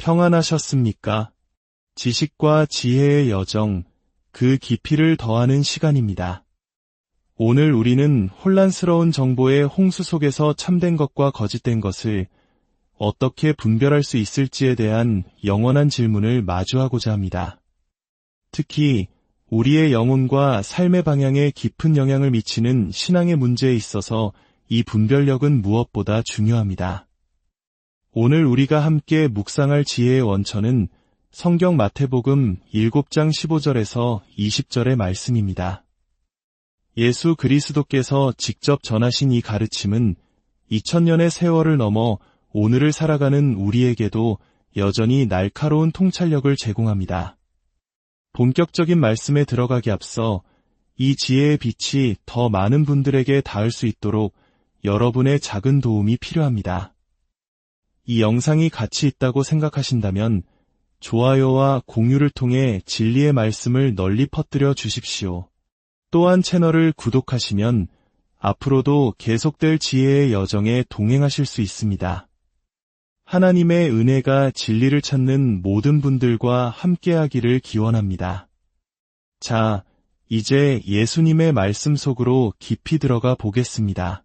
평안하셨습니까? 지식과 지혜의 여정, 그 깊이를 더하는 시간입니다. 오늘 우리는 혼란스러운 정보의 홍수 속에서 참된 것과 거짓된 것을 어떻게 분별할 수 있을지에 대한 영원한 질문을 마주하고자 합니다. 특히 우리의 영혼과 삶의 방향에 깊은 영향을 미치는 신앙의 문제에 있어서 이 분별력은 무엇보다 중요합니다. 오늘 우리가 함께 묵상할 지혜의 원천은 성경 마태복음 7장 15절에서 20절의 말씀입니다. 예수 그리스도께서 직접 전하신 이 가르침은 2000년의 세월을 넘어 오늘을 살아가는 우리에게도 여전히 날카로운 통찰력을 제공합니다. 본격적인 말씀에 들어가기 앞서 이 지혜의 빛이 더 많은 분들에게 닿을 수 있도록 여러분의 작은 도움이 필요합니다. 이 영상이 가치 있다고 생각하신다면 좋아요와 공유를 통해 진리의 말씀을 널리 퍼뜨려 주십시오. 또한 채널을 구독하시면 앞으로도 계속될 지혜의 여정에 동행하실 수 있습니다. 하나님의 은혜가 진리를 찾는 모든 분들과 함께하기를 기원합니다. 자, 이제 예수님의 말씀 속으로 깊이 들어가 보겠습니다.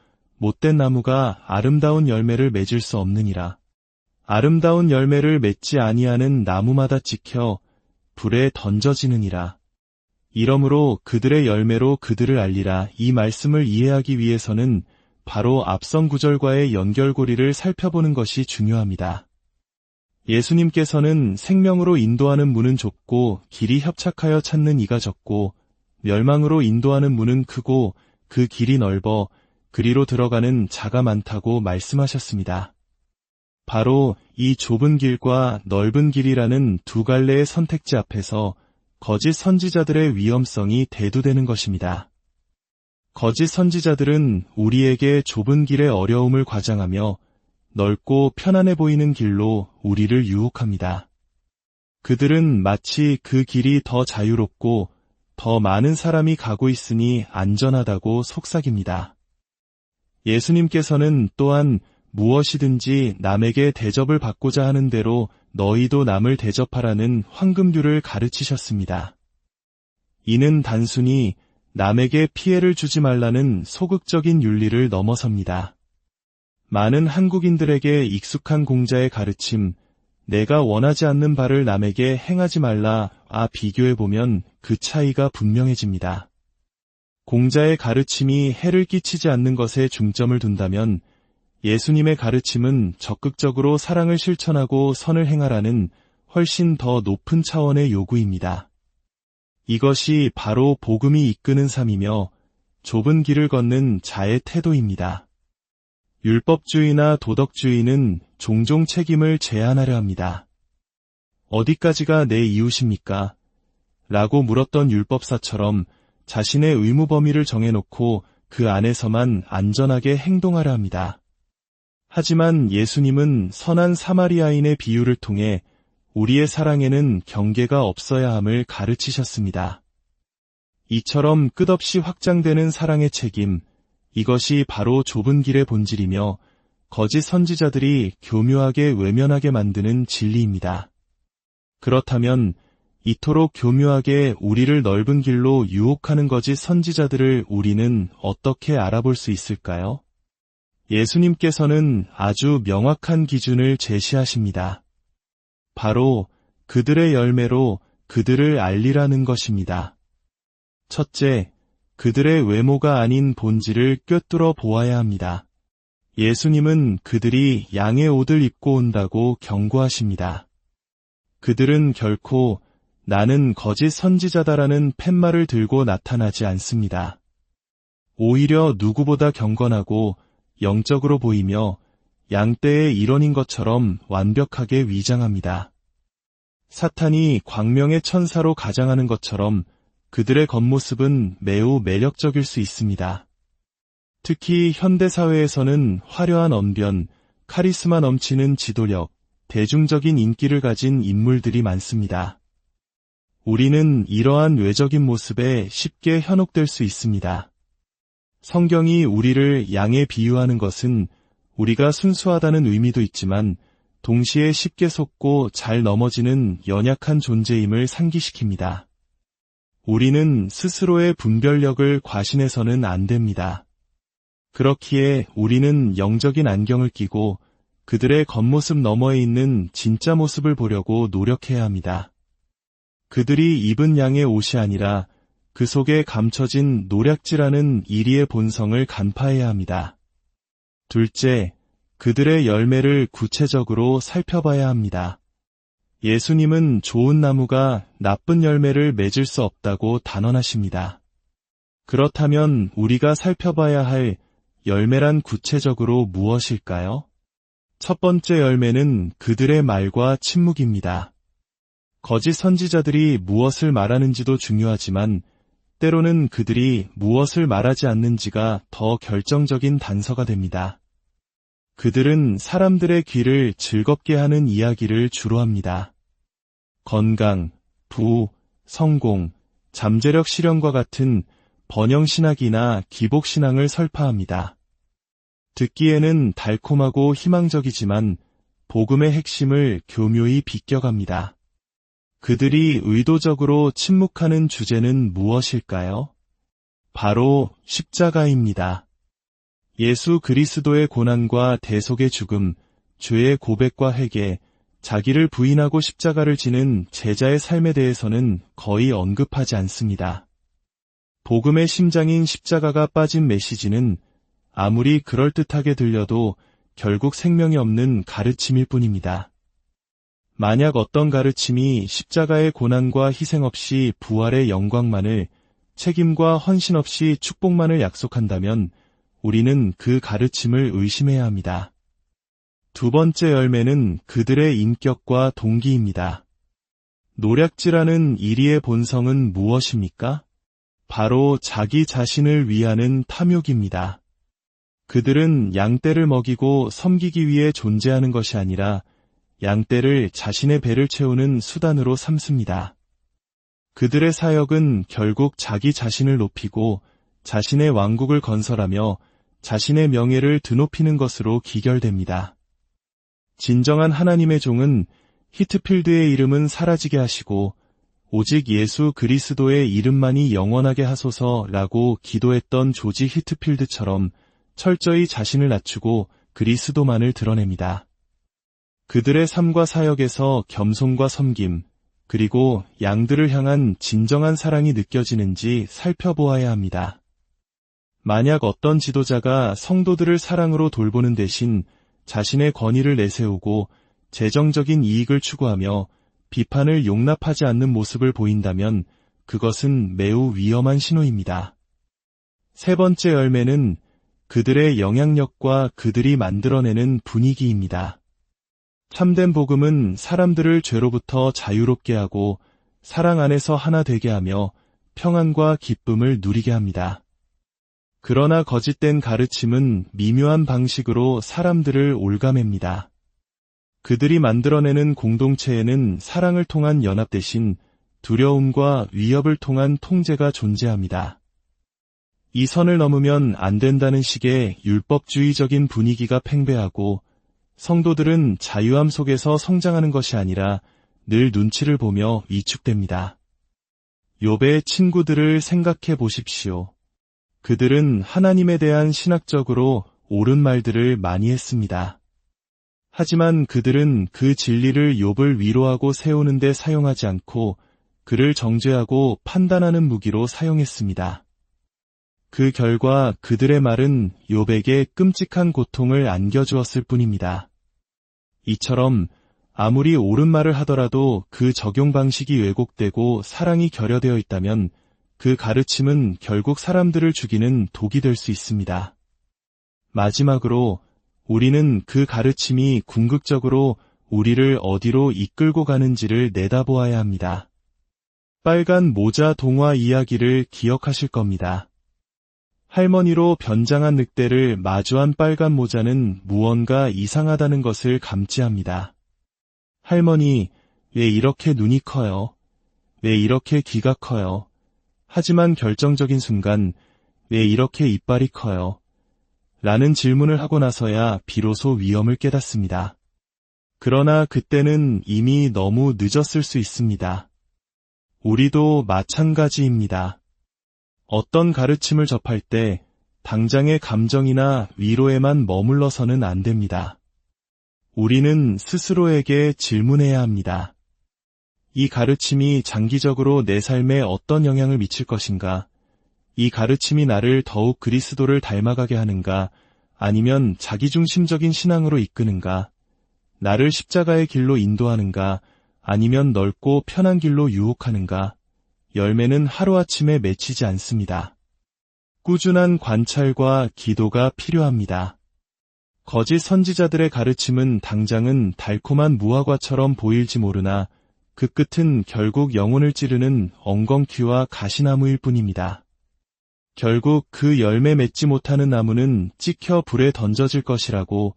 못된 나무가 아름다운 열매를 맺을 수 없느니라. 아름다운 열매를 맺지 아니하는 나무마다 찍혀 불에 던져지느니라. 이러므로 그들의 열매로 그들을 알리라 이 말씀을 이해하기 위해서는 바로 앞선 구절과의 연결고리를 살펴보는 것이 중요합니다. 예수님께서는 생명으로 인도하는 문은 좁고 길이 협착하여 찾는 이가 적고 멸망으로 인도하는 문은 크고 그 길이 넓어 그리로 들어가는 자가 많다고 말씀하셨습니다. 바로 이 좁은 길과 넓은 길이라는 두 갈래의 선택지 앞에서 거짓 선지자들의 위험성이 대두되는 것입니다. 거짓 선지자들은 우리에게 좁은 길의 어려움을 과장하며 넓고 편안해 보이는 길로 우리를 유혹합니다. 그들은 마치 그 길이 더 자유롭고 더 많은 사람이 가고 있으니 안전하다고 속삭입니다. 예수님께서는 또한 무엇이든지 남에게 대접을 받고자 하는 대로 너희도 남을 대접하라는 황금률을 가르치셨습니다. 이는 단순히 남에게 피해를 주지 말라는 소극적인 윤리를 넘어섭니다. 많은 한국인들에게 익숙한 공자의 가르침, 내가 원하지 않는 바를 남에게 행하지 말라, 아 비교해보면 그 차이가 분명해집니다. 공자의 가르침이 해를 끼치지 않는 것에 중점을 둔다면 예수님의 가르침은 적극적으로 사랑을 실천하고 선을 행하라는 훨씬 더 높은 차원의 요구입니다. 이것이 바로 복음이 이끄는 삶이며 좁은 길을 걷는 자의 태도입니다. 율법주의나 도덕주의는 종종 책임을 제한하려 합니다. 어디까지가 내 이웃입니까? 라고 물었던 율법사처럼 자신의 의무 범위를 정해놓고 그 안에서만 안전하게 행동하려 합니다. 하지만 예수님은 선한 사마리아인의 비유를 통해 우리의 사랑에는 경계가 없어야 함을 가르치셨습니다. 이처럼 끝없이 확장되는 사랑의 책임, 이것이 바로 좁은 길의 본질이며 거짓 선지자들이 교묘하게 외면하게 만드는 진리입니다. 그렇다면 이토록 교묘하게 우리를 넓은 길로 유혹하는 거짓 선지자들을 우리는 어떻게 알아볼 수 있을까요? 예수님께서는 아주 명확한 기준을 제시하십니다. 바로 그들의 열매로 그들을 알리라는 것입니다. 첫째, 그들의 외모가 아닌 본질을 꿰뚫어 보아야 합니다. 예수님은 그들이 양의 옷을 입고 온다고 경고하십니다. 그들은 결코 나는 거짓 선지자다라는 팻말을 들고 나타나지 않습니다. 오히려 누구보다 경건하고 영적으로 보이며 양떼의 일원인 것처럼 완벽하게 위장합니다. 사탄이 광명의 천사로 가장하는 것처럼 그들의 겉모습은 매우 매력적일 수 있습니다. 특히 현대사회에서는 화려한 언변, 카리스마 넘치는 지도력, 대중적인 인기를 가진 인물들이 많습니다. 우리는 이러한 외적인 모습에 쉽게 현혹될 수 있습니다. 성경이 우리를 양에 비유하는 것은 우리가 순수하다는 의미도 있지만 동시에 쉽게 속고 잘 넘어지는 연약한 존재임을 상기시킵니다. 우리는 스스로의 분별력을 과신해서는 안 됩니다. 그렇기에 우리는 영적인 안경을 끼고 그들의 겉모습 너머에 있는 진짜 모습을 보려고 노력해야 합니다. 그들이 입은 양의 옷이 아니라 그 속에 감춰진 노략질하는 이리의 본성을 간파해야 합니다. 둘째, 그들의 열매를 구체적으로 살펴봐야 합니다. 예수님은 좋은 나무가 나쁜 열매를 맺을 수 없다고 단언하십니다. 그렇다면 우리가 살펴봐야 할 열매란 구체적으로 무엇일까요? 첫 번째 열매는 그들의 말과 침묵입니다. 거짓 선지자들이 무엇을 말하는지도 중요하지만 때로는 그들이 무엇을 말하지 않는지가 더 결정적인 단서가 됩니다. 그들은 사람들의 귀를 즐겁게 하는 이야기를 주로 합니다. 건강, 부, 성공, 잠재력 실현과 같은 번영신학이나 기복신앙을 설파합니다. 듣기에는 달콤하고 희망적이지만 복음의 핵심을 교묘히 비껴갑니다. 그들이 의도적으로 침묵하는 주제는 무엇일까요? 바로 십자가입니다. 예수 그리스도의 고난과 대속의 죽음, 죄의 고백과 회개, 자기를 부인하고 십자가를 지는 제자의 삶에 대해서는 거의 언급하지 않습니다. 복음의 심장인 십자가가 빠진 메시지는 아무리 그럴듯하게 들려도 결국 생명이 없는 가르침일 뿐입니다. 만약 어떤 가르침이 십자가의 고난과 희생 없이 부활의 영광만을 책임과 헌신 없이 축복만을 약속한다면 우리는 그 가르침을 의심해야 합니다. 두 번째 열매는 그들의 인격과 동기입니다. 노략질하는 이리의 본성은 무엇입니까? 바로 자기 자신을 위하는 탐욕입니다. 그들은 양떼를 먹이고 섬기기 위해 존재하는 것이 아니라 양떼를 자신의 배를 채우는 수단으로 삼습니다. 그들의 사역은 결국 자기 자신을 높이고 자신의 왕국을 건설하며 자신의 명예를 드높이는 것으로 기결됩니다. 진정한 하나님의 종은 히트필드의 이름은 사라지게 하시고 오직 예수 그리스도의 이름만이 영원하게 하소서라고 기도했던 조지 히트필드처럼 철저히 자신을 낮추고 그리스도만을 드러냅니다. 그들의 삶과 사역에서 겸손과 섬김, 그리고 양들을 향한 진정한 사랑이 느껴지는지 살펴보아야 합니다. 만약 어떤 지도자가 성도들을 사랑으로 돌보는 대신 자신의 권위를 내세우고 재정적인 이익을 추구하며 비판을 용납하지 않는 모습을 보인다면 그것은 매우 위험한 신호입니다. 세 번째 열매는 그들의 영향력과 그들이 만들어내는 분위기입니다. 참된 복음은 사람들을 죄로부터 자유롭게 하고 사랑 안에서 하나 되게 하며 평안과 기쁨을 누리게 합니다. 그러나 거짓된 가르침은 미묘한 방식으로 사람들을 올가맵니다. 그들이 만들어내는 공동체에는 사랑을 통한 연합 대신 두려움과 위협을 통한 통제가 존재합니다. 이 선을 넘으면 안 된다는 식의 율법주의적인 분위기가 팽배하고 성도들은 자유함 속에서 성장하는 것이 아니라 늘 눈치를 보며 위축됩니다. 욥의 친구들을 생각해 보십시오. 그들은 하나님에 대한 신학적으로 옳은 말들을 많이 했습니다. 하지만 그들은 그 진리를 욥을 위로하고 세우는데 사용하지 않고 그를 정죄하고 판단하는 무기로 사용했습니다. 그 결과 그들의 말은 욥에게 끔찍한 고통을 안겨주었을 뿐입니다. 이처럼 아무리 옳은 말을 하더라도 그 적용 방식이 왜곡되고 사랑이 결여되어 있다면 그 가르침은 결국 사람들을 죽이는 독이 될 수 있습니다. 마지막으로 우리는 그 가르침이 궁극적으로 우리를 어디로 이끌고 가는지를 내다보아야 합니다. 빨간 모자 동화 이야기를 기억하실 겁니다. 할머니로 변장한 늑대를 마주한 빨간 모자는 무언가 이상하다는 것을 감지합니다. 할머니, 왜 이렇게 눈이 커요? 왜 이렇게 귀가 커요? 하지만 결정적인 순간, 왜 이렇게 이빨이 커요? 라는 질문을 하고 나서야 비로소 위험을 깨닫습니다. 그러나 그때는 이미 너무 늦었을 수 있습니다. 우리도 마찬가지입니다. 어떤 가르침을 접할 때 당장의 감정이나 위로에만 머물러서는 안 됩니다. 우리는 스스로에게 질문해야 합니다. 이 가르침이 장기적으로 내 삶에 어떤 영향을 미칠 것인가? 이 가르침이 나를 더욱 그리스도를 닮아가게 하는가? 아니면 자기중심적인 신앙으로 이끄는가? 나를 십자가의 길로 인도하는가? 아니면 넓고 편한 길로 유혹하는가? 열매는 하루아침에 맺히지 않습니다. 꾸준한 관찰과 기도가 필요합니다. 거짓 선지자들의 가르침은 당장은 달콤한 무화과처럼 보일지 모르나 그 끝은 결국 영혼을 찌르는 엉겅퀴와 가시나무일 뿐입니다. 결국 그 열매 맺지 못하는 나무는 찍혀 불에 던져질 것이라고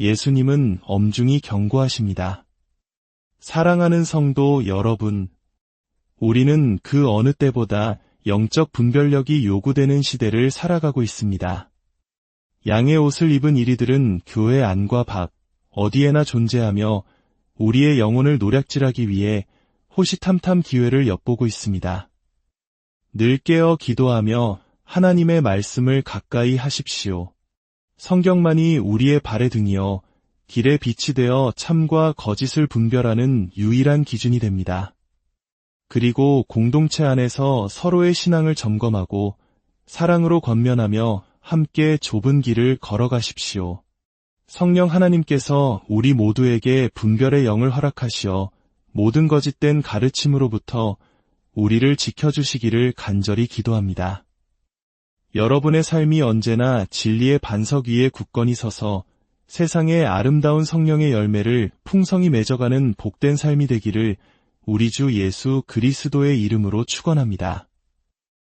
예수님은 엄중히 경고하십니다. 사랑하는 성도 여러분, 우리는 그 어느 때보다 영적 분별력이 요구되는 시대를 살아가고 있습니다. 양의 옷을 입은 이리들은 교회 안과 밖, 어디에나 존재하며 우리의 영혼을 노략질하기 위해 호시탐탐 기회를 엿보고 있습니다. 늘 깨어 기도하며 하나님의 말씀을 가까이 하십시오. 성경만이 우리의 발의 등이여 길의 빛이 되어 참과 거짓을 분별하는 유일한 기준이 됩니다. 그리고 공동체 안에서 서로의 신앙을 점검하고 사랑으로 권면하며 함께 좁은 길을 걸어가십시오. 성령 하나님께서 우리 모두에게 분별의 영을 허락하시어 모든 거짓된 가르침으로부터 우리를 지켜주시기를 간절히 기도합니다. 여러분의 삶이 언제나 진리의 반석 위에 굳건히 서서 세상의 아름다운 성령의 열매를 풍성히 맺어가는 복된 삶이 되기를 우리 주 예수 그리스도의 이름으로 축원합니다.